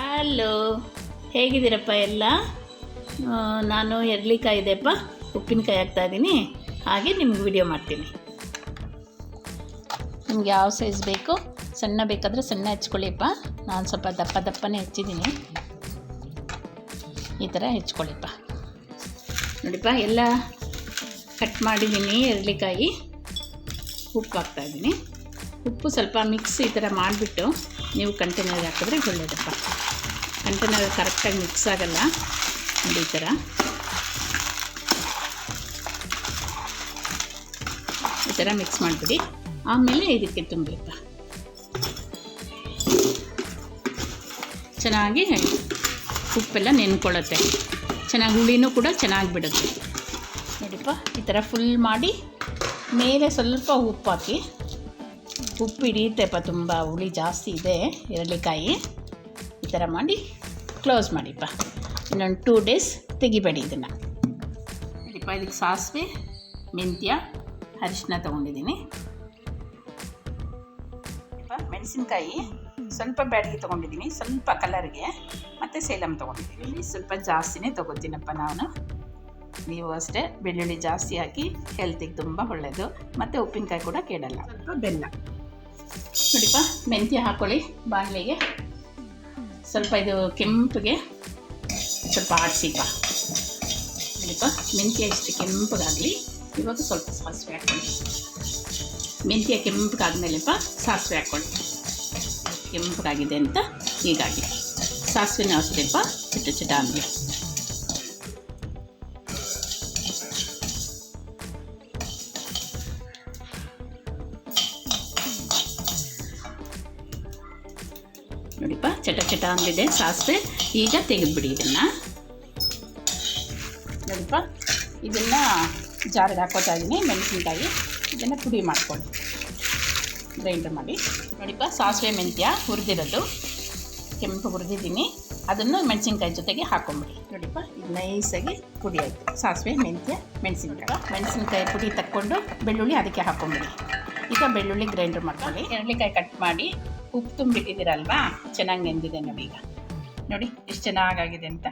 Hello ಹೇಗಿದ್ದೀರಪ್ಪ ಎಲ್ಲ? ನಾನು ಎರ್ಲಿಕಾಯಿ ಇದೆಪ್ಪ ಉಪ್ಪಿನಕಾಯಿ ಹಾಕ್ತಾಯಿದ್ದೀನಿ ಹಾಗೆ ನಿಮ್ಗೆ ವಿಡಿಯೋ ಮಾಡ್ತೀನಿ. ನಿಮ್ಗೆ ಯಾವ ಸೈಜ್ ಬೇಕು? ಸಣ್ಣ ಬೇಕಾದರೆ ಸಣ್ಣ ಹೆಚ್ಕೊಳ್ಳಿಪ್ಪ. ನಾನು ಸ್ವಲ್ಪ ದಪ್ಪ ದಪ್ಪನೇ ಹೆಚ್ಚಿದ್ದೀನಿ. ಈ ಥರ ಹೆಚ್ಕೊಳ್ಳಿಪ್ಪ. ನೋಡಿಪ್ಪ, ಎಲ್ಲ ಕಟ್ ಮಾಡಿದ್ದೀನಿ ಎರಳಿಕಾಯಿ ಉಪ್ಪು ಹಾಕ್ತಾಯಿದ್ದೀನಿ ಉಪ್ಪು ಸ್ವಲ್ಪ ಮಿಕ್ಸ್ ಈ ಥರ ಮಾಡಿಬಿಟ್ಟು ನೀವು ಕಂಟೈನರ್ಗೆ ಹಾಕಿದ್ರೆ ಒಳ್ಳೆಯದಪ್ಪ ಕಂಟೈನರ್ ಕರೆಕ್ಟಾಗಿ ಮಿಕ್ಸ್ ಆಗಲ್ಲ. ನೋಡಿ ಈ ಥರ. ಈ ಥರ ಮಿಕ್ಸ್ ಮಾಡಿಬಿಡಿ. ಆಮೇಲೆ ಇದಕ್ಕೆ ತುಂಬಿಪ್ಪ ಚೆನ್ನಾಗಿ ಉಪ್ಪೆಲ್ಲ ನೆನ್ಕೊಳ್ಳುತ್ತೆ. ಚೆನ್ನಾಗಿ ಹುಳಿನೂ ಕೂಡ ಚೆನ್ನಾಗಿ ಬಿಡುತ್ತೆ. ನೋಡಿಪ್ಪ, ಈ ಥರ ಫುಲ್ ಮಾಡಿ ಮೇಲೆ ಸ್ವಲ್ಪ ಉಪ್ಪು ಹಾಕಿ. ಉಪ್ಪು ಹಿಡಿಯುತ್ತೆಪ್ಪ ತುಂಬ, ಹುಳಿ ಜಾಸ್ತಿ ಇದೆ, ಎರಳಿಕಾಯಿ. ಈ ಥರ ಮಾಡಿ ಕ್ಲೋಸ್ ಮಾಡಿಪ್ಪ ಇನ್ನೊಂದು ಟೂ ಡೇಸ್ ತೆಗಿಬೇಡಿ ಇದನ್ನು. ನೋಡಿಪ್ಪ ಇದಕ್ಕೆ ಸಾಸಿವೆ, ಮೆಂತ್ಯ, ಅರಿಶಿನ ತೊಗೊಂಡಿದ್ದೀನಿ. ಮೆಣಸಿನ್ಕಾಯಿ, ಸ್ವಲ್ಪ ಬ್ಯಾಡಿಗೆ ತೊಗೊಂಡಿದ್ದೀನಿ, ಸ್ವಲ್ಪ ಕಲರ್ಗೆ, ಮತ್ತು ಸೇಲಂ ತೊಗೊಂಡಿದ್ದೀನಿ. ಸ್ವಲ್ಪ ಜಾಸ್ತಿನೇ ತೊಗೋತೀನಪ್ಪ ನಾನು. ನೀವು ಅಷ್ಟೇ ಬೆಳ್ಳುಳ್ಳಿ ಜಾಸ್ತಿ ಹಾಕಿ ಹೆಲ್ತಿಗೆ ತುಂಬ ಒಳ್ಳೆಯದು ಮತ್ತು ಉಪ್ಪಿನಕಾಯಿ ಕೂಡ ಕೆಡಲ್ಲ ಸ್ವಲ್ಪ ಬೆಲ್ಲ. ನೋಡಿಪ್ಪ, ಮೆಂತ್ಯ ಹಾಕ್ಕೊಳ್ಳಿ ಬಾಣಲೆಗೆ. ಸ್ವಲ್ಪ ಇದು ಕೆಂಪಿಗೆ ಸ್ವಲ್ಪ ಆಡಿಸಿಪ್ಪ ಸ್ವಲ್ಪ ಮೆಂತ್ಯ ಇಷ್ಟು ಕೆಂಪಗಾಗಲಿ. ಇವಾಗ ಸ್ವಲ್ಪ ಸಾಸಿವೆ ಹಾಕ್ಕೊಳ್ಳಿ. ಮೆಂತ್ಯ ಕೆಂಪಗಾದ್ಮೇಲೆಪ್ಪ ಸಾಸಿವೆ ಹಾಕ್ಕೊಳ್ಳಿ. ಕೆಂಪಗಾಗಿದೆ ಅಂತ ಹೀಗಾಗಿ. ಸಾಸಿವೆನ ಅಷ್ಟೇಪ್ಪ ಚಿಟ್ಟ ಚಿಟ್ಟ ನೋಡಿಪ್ಪ ಚಟ ಚಟ ಅಂದಿದೆ ಸಾಸಿವೆ. ಈಗ ತೆಗೆದುಬಿಡಿ ಇದನ್ನು. ನೋಡಿಪ್ಪ ಇದನ್ನು ಜಾರಿಗೆ ಹಾಕೋತಾ ಇದ್ದೀನಿ ಮೆಣಸಿನ್ಕಾಯಿ. ಇದನ್ನು ಪುಡಿ ಮಾಡ್ಕೊಳ್ಳಿ. ಗ್ರೈಂಡರ್ ಮಾಡಿ. ನೋಡಿಪ್ಪ, ಸಾಸಿವೆ ಮೆಂತ್ಯ ಹುರಿದಿರೋದು. ಕೆಂಪು ಹುರಿದಿದ್ದೀನಿ. ಅದನ್ನು ಮೆಣಸಿನ್ಕಾಯಿ ಜೊತೆಗೆ ಹಾಕೊಂಬಿಡಿ. ನೋಡಿಪ್ಪ, ಇದು ನೈಸಾಗಿ ಪುಡಿ ಆಯಿತು. ಸಾಸಿವೆ, ಮೆಂತ್ಯ, ಮೆಣಸಿನ್ಕಾಯಿ. ಮೆಣಸಿನ್ಕಾಯಿ ಪುಡಿ ತಕ್ಕೊಂಡು ಬೆಳ್ಳುಳ್ಳಿ ಅದಕ್ಕೆ ಹಾಕೊಂಬಿಡಿ. ಈಗ ಬೆಳ್ಳುಳ್ಳಿ ಗ್ರೈಂಡರ್ ಮಾಡ್ಕೊಳ್ಳಿ. ಎರಳಿಕಾಯಿ ಕಟ್ ಮಾಡಿ ಉಪ್ಪು ತುಂಬಿಟ್ಟಿದ್ದೀರಲ್ವಾ? ಚೆನ್ನಾಗಿ ನೆಂದಿದೆ ನೋಡಿ ಈಗ ನೋಡಿ, ಎಷ್ಟು ಚೆನ್ನಾಗಾಗಿದೆ ಅಂತ.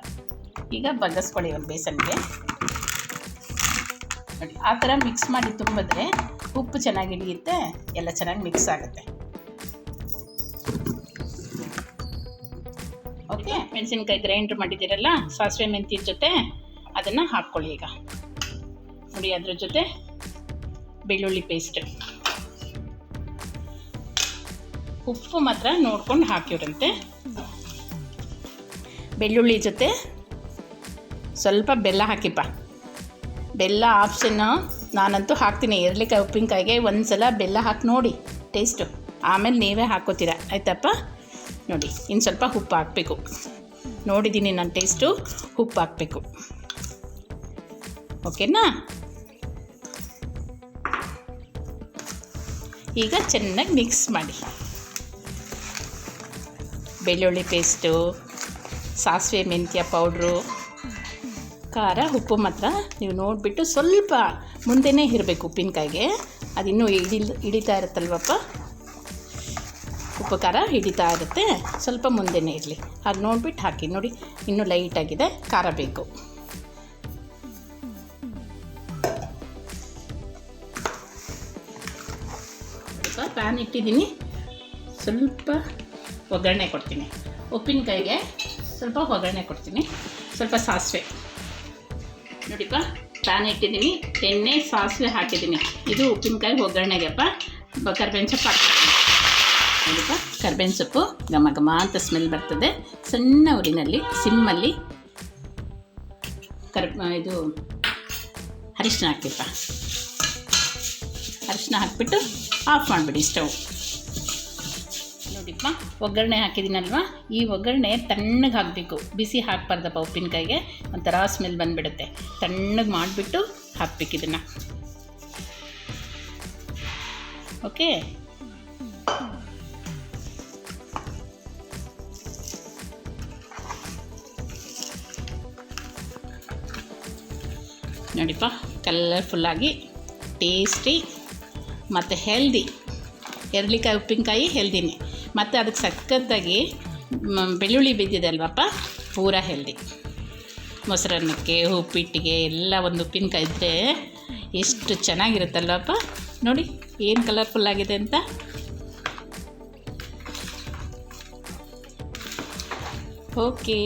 ಈಗ ಬಗ್ಗಿಸ್ಕೊಳ್ಳಿ ಒಂದು ಬೇಸನ್ಗೆ. ನೋಡಿ, ಆ ಥರ ಮಿಕ್ಸ್ ಮಾಡಿ ತುಂಬಿದ್ರೆ ಉಪ್ಪು ಚೆನ್ನಾಗಿ ಹಿಡಿಯುತ್ತೆ, ಎಲ್ಲ ಚೆನ್ನಾಗಿ ಮಿಕ್ಸ್ ಆಗುತ್ತೆ. ಓಕೆ ಮೆಣಸಿನ್ಕಾಯಿ ಗ್ರೈಂಡ್ರ್ ಮಾಡಿದ್ದೀರಲ್ಲ, ಸಾಸಿವೆ ಮೆಂತಿ ಜೊತೆ ಅದನ್ನು ಹಾಕ್ಕೊಳ್ಳಿ ಈಗ. ನೋಡಿ, ಅದ್ರ ಜೊತೆ ಬೆಳ್ಳುಳ್ಳಿ ಪೇಸ್ಟ್ ಉಪ್ಪು ಮಾತ್ರ ನೋಡ್ಕೊಂಡು ಹಾಕಿವ್ರಂತೆ. ಬೆಳ್ಳುಳ್ಳಿ ಜೊತೆ ಸ್ವಲ್ಪ ಬೆಲ್ಲ ಹಾಕಿಪ್ಪ. ಬೆಲ್ಲ ಆಪ್ಷನ್ನು ನಾನಂತೂ ಹಾಕ್ತೀನಿ. ಎರಳಿಕಾಯಿ ಉಪ್ಪಿನಕಾಯಿಗೆ ಒಂದು ಸಲ ಬೆಲ್ಲ ಹಾಕಿ ನೋಡಿ ಟೇಸ್ಟು ಆಮೇಲೆ ನೀವೇ ಹಾಕೋತೀರ. ಆಯ್ತಪ್ಪ? ನೋಡಿ ಇನ್ನು ಸ್ವಲ್ಪ ಉಪ್ಪು ಹಾಕಬೇಕು. ನೋಡಿದ್ದೀನಿ ನಾನು ಟೇಸ್ಟು ಉಪ್ಪು ಹಾಕಬೇಕು. ಓಕೆನಾ? ಈಗ ಚೆನ್ನಾಗಿ ಮಿಕ್ಸ್ ಮಾಡಿ. ಬೆಳ್ಳುಳ್ಳಿ ಪೇಸ್ಟು, ಸಾಸಿವೆ ಮೆಂತ್ಯ ಪೌಡ್ರು, ಖಾರ, ಉಪ್ಪು ಮಾತ್ರ ನೀವು ನೋಡಿಬಿಟ್ಟು ಸ್ವಲ್ಪ ಮುಂದೆನೇ ಇರಬೇಕು ಉಪ್ಪಿನಕಾಯಿಗೆ. ಅದಿನ್ನೂ ಹಿಡಿ ಹಿಡಿತಾ ಇರುತ್ತಲ್ವಪ್ಪ? ಉಪ್ಪು ಖಾರ ಹಿಡಿತಾ ಇರುತ್ತೆ. ಸ್ವಲ್ಪ ಮುಂದೆನೇ ಇರಲಿ. ಅದು ನೋಡ್ಬಿಟ್ಟು ಹಾಕಿ. ನೋಡಿ, ಇನ್ನೂ ಲೈಟಾಗಿದೆ. ಖಾರ ಬೇಕು. ಪ್ಯಾನ್ ಇಟ್ಟಿದ್ದೀನಿ. ಸ್ವಲ್ಪ ಒಗ್ಗರಣೆ ಕೊಡ್ತೀನಿ. ಉಪ್ಪಿನಕಾಯಿಗೆ ಸ್ವಲ್ಪ ಒಗ್ಗರಣೆ ಕೊಡ್ತೀನಿ. ಸ್ವಲ್ಪ ಸಾಸಿವೆ. ನೋಡಿಪ್ಪ ಪ್ಯಾನ್ ಇಟ್ಟಿದ್ದೀನಿ ಎಣ್ಣೆ, ಸಾಸಿವೆ ಹಾಕಿದ್ದೀನಿ ಇದು ಉಪ್ಪಿನಕಾಯಿ ಒಗ್ಗರಣೆಗೆಪ್ಪ ಕರ್ಬೇವಿನ ಸೊಪ್ಪು ಹಾಕ್ತೀನಿ. ನೋಡಿಪ್ಪ, ಕರ್ಬೇವಿನ ಸೊಪ್ಪು ಘಮ ಘಮ ಅಂತ ಸ್ಮೆಲ್ ಬರ್ತದೆ. ಸಣ್ಣ ಊರಿನಲ್ಲಿ, ಸಿಮ್ಮಲ್ಲಿ ಕರ್, ಇದು ಅರಿಶಿನ ಹಾಕಿಪ್ಪ ಅರಿಶಿನ ಹಾಕ್ಬಿಟ್ಟು ಆಫ್ ಮಾಡಿಬಿಡಿ ಸ್ಟವ್ ನೋಡಿಪ್ಪ ಒಗ್ಗರಣೆ ಹಾಕಿದ್ದೀನಲ್ವ? ಈ ಒಗ್ಗರಣೆ ತಣ್ಣಗೆ ಹಾಕಬೇಕು. ಬಿಸಿ ಹಾಕಬಾರ್ದಪ್ಪ ಉಪ್ಪಿನಕಾಯಿಗೆ. ಒಂಥರ ಸ್ಮೆಲ್ ಬಂದುಬಿಡುತ್ತೆ. ತಣ್ಣಗೆ ಮಾಡಿಬಿಟ್ಟು ಹಾಕ್ಬೇಕು ಇದನ್ನು. ಓಕೆ? ನೋಡಿಪ್ಪ ಕಲರ್ಫುಲ್ಲಾಗಿ ಟೇಸ್ಟಿ ಮತ್ತು ಹೆಲ್ದಿ ಎರಳಿಕಾಯಿ, ಉಪ್ಪಿನಕಾಯಿ ಹೆಲ್ದಿನೇ ಮತ್ತು ಅದಕ್ಕೆ ಸಕ್ಕತ್ತಾಗಿ ಬೆಳ್ಳುಳ್ಳಿ ಬಿದ್ದಿದೆ ಅಲ್ವಪ್ಪ? ಪೂರ ಹೆಲ್ದಿ ಮೊಸರನ್ನಕ್ಕೆ, ಉಪ್ಪಿಟ್ಟಿಗೆ ಎಲ್ಲ ಒಂದು ಉಪ್ಪಿನಕಾಯಿ ಇದ್ದರೆ ಎಷ್ಟು ಚೆನ್ನಾಗಿರುತ್ತಲ್ವಪ್ಪ? ನೋಡಿ, ಏನು ಕಲರ್ಫುಲ್ ಆಗಿದೆ ಅಂತ. ಓಕೆ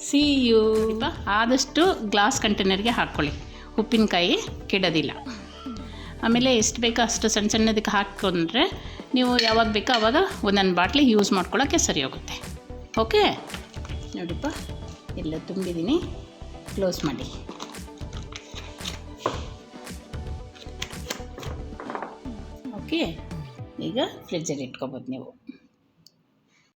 ಸಿ ಯು ಆದಷ್ಟು ಗ್ಲಾಸ್ ಕಂಟೈನರ್ಗೆ ಹಾಕ್ಕೊಳ್ಳಿ ಉಪ್ಪಿನಕಾಯಿ ಕೆಡೋದಿಲ್ಲ. ಆಮೇಲೆ ಎಷ್ಟು ಬೇಕೋ ಅಷ್ಟು ಸಣ್ಣ ಸಣ್ಣದಕ್ಕೆ ಹಾಕ್ಕೊಂಡ್ರೆ ನೀವು ಯಾವಾಗ ಬೇಕೋ ಆವಾಗ ಒಂದೊಂದು ಬಾಟ್ಲಿ ಯೂಸ್ ಮಾಡ್ಕೊಳ್ಳೋಕ್ಕೆ ಸರಿ ಹೋಗುತ್ತೆ. ಓಕೆ ನೋಡಿಪ್ಪ, ಎಲ್ಲ ತುಂಬಿದ್ದೀನಿ ಕ್ಲೋಸ್ ಮಾಡಿ. ಓಕೆ ಈಗ ಫ್ರಿಜ್ಜಲ್ಲಿ ಇಟ್ಕೊಬೋದು ನೀವು.